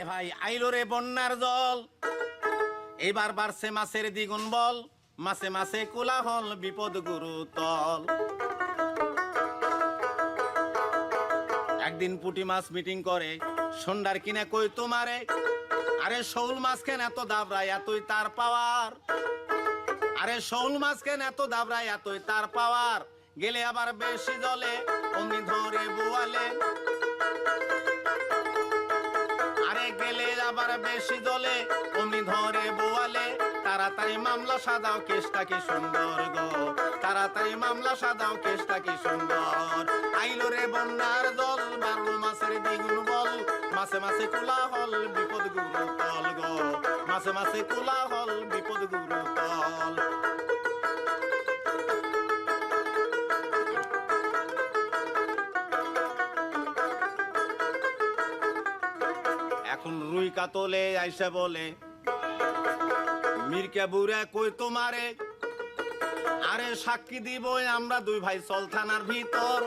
এ ভাই, আইলো রে বন্যার জল। এবার বাড়ছে মাছের দ্বিগুণ বল মাসে মাসে কোলাহল, বিপদ গুরু তল। একদিন পুটি মাছ মিটিং করে সন্ধ্যার কিনে কই তোমারে? আরে শৌল মাছ এত দাবরায় এতই তার পাওয়ার? আরে শৌল মাছ এত দাবরায় এতই তার পাওয়ার? গেলে আবার বেশি জলে, অমনি ধরে বোয়ালে। আবার বেশি জলে অমনি ধরে বোয়ালে। তাড়াতাড়ি মামলা সাদাও কেসটা কি সুন্দর গো। তাড়াতাড়ি মামলা সাদাও কেসটা কি সুন্দর। আইলো রে বন্যার জল বারো মাসের দ্বিগুণ বল। মাসে মাসে কোলা হল বিপদ গুরু তল গো। মাসে মাসে কোলা হল বিপদ গুরু তল। এখন রুই কাতলে আইসা বলে, মির্কা বুড়া কই তোমারে? আরে সাক্ষী দিব আমরা দুই ভাই চল থানার ভিতর।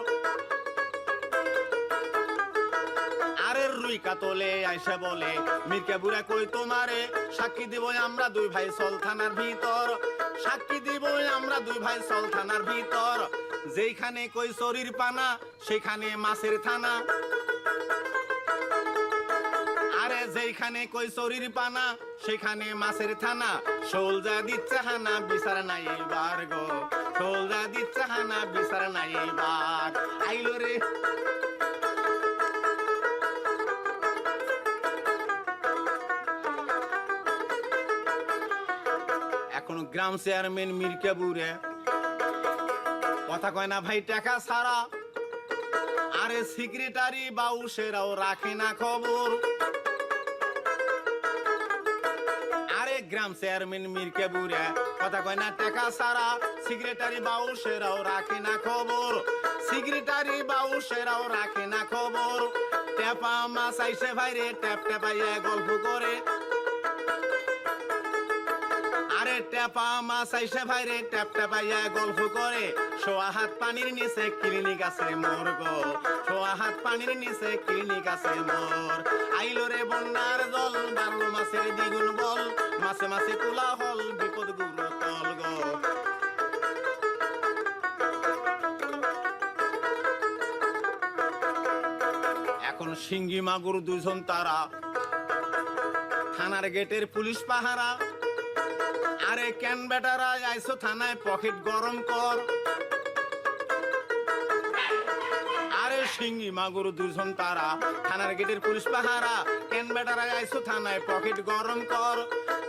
আরে রুই কাতলে আইসা বলে, মির্কা বুড়া কই তোমারে? সাক্ষী দিব আমরা দুই ভাই চল থানার ভিতর। সাক্ষী দিব আমরা দুই ভাই চল থানার ভিতর। যেখানে কই শরীর পানা সেখানে মাছের থানা। আরে যেখানে কই শরীর পানা সেখানে মাছের থানা। সোলজা দিচ্ছে হানা, বিচার নাই এইবার গো। সোলজা দিচ্ছে হানা, বিচার নাই এইবার। আইলো রে। এখন গ্রাম চেয়ারম্যান মির্কা বুড়ে। কথা কয় না ভাই টাকা ছাড়া। আরে সেক্রেটারি বাউসেরাও রাখে না খবর। গ্রাম চেয়ারম্যান মির্কে বুড়া। কথা কয় না, টাকা সারা সেক্রেটারি বাউসেরাও রাখে না খবর। সেক্রেটারি বাউসেরাও রাখে না খবর। টেপা মাছ আইসে ভাইরে, ট্যাপ টেপাইয়া গল্প করে। আরে টেপা মাছ আইসে ভাইরে, ট্যাপ টেপাইয়া গল্প করে। সোয়া হাত পানির নিচে ক্লিনিক আছে মোর গো সোয়া হাত পানির নিচে ক্লিনিক আছে মোর। আইলো রে বন্যার জল, বারো মাসের দ্বিগুণ বল। এখন সিঙ্গি মাগুর দুজন তারা। থানার গেটের পুলিশ পাহারা। আরে কেন বেটারা, আইসো থানায়, পকেট গরম কর। সিঙ্গি মাগুর দুজন তারা। থানার গেটের পুলিশ পাহারা। কেন বেটারা আইসো থানায় পকেট গরম কর।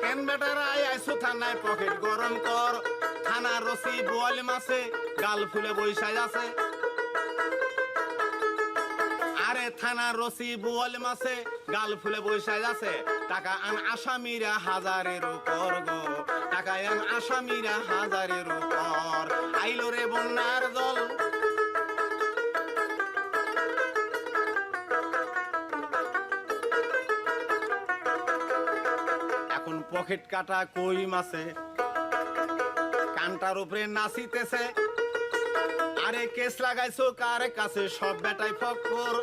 কেন বেটারা আইসো থানায় পকেট গরম কর। থানার রসি বোয়ালি মাসে গাল ফুলে বৈশাই আছে। আরে থানার রসি বোয়াল মাসে গাল ফুলে বৈশাই আছে। টাকা আন আসামিরা হাজারের উপর গো। টাকা আন আসামিরা হাজারের উপর। আইলো রে বন্যার পকেট কাটা কই মাছে কানটার উপরে নাচিতেছে। আরে কেস লাগাইছো কার কাছে? সব বেটাই ফক্কর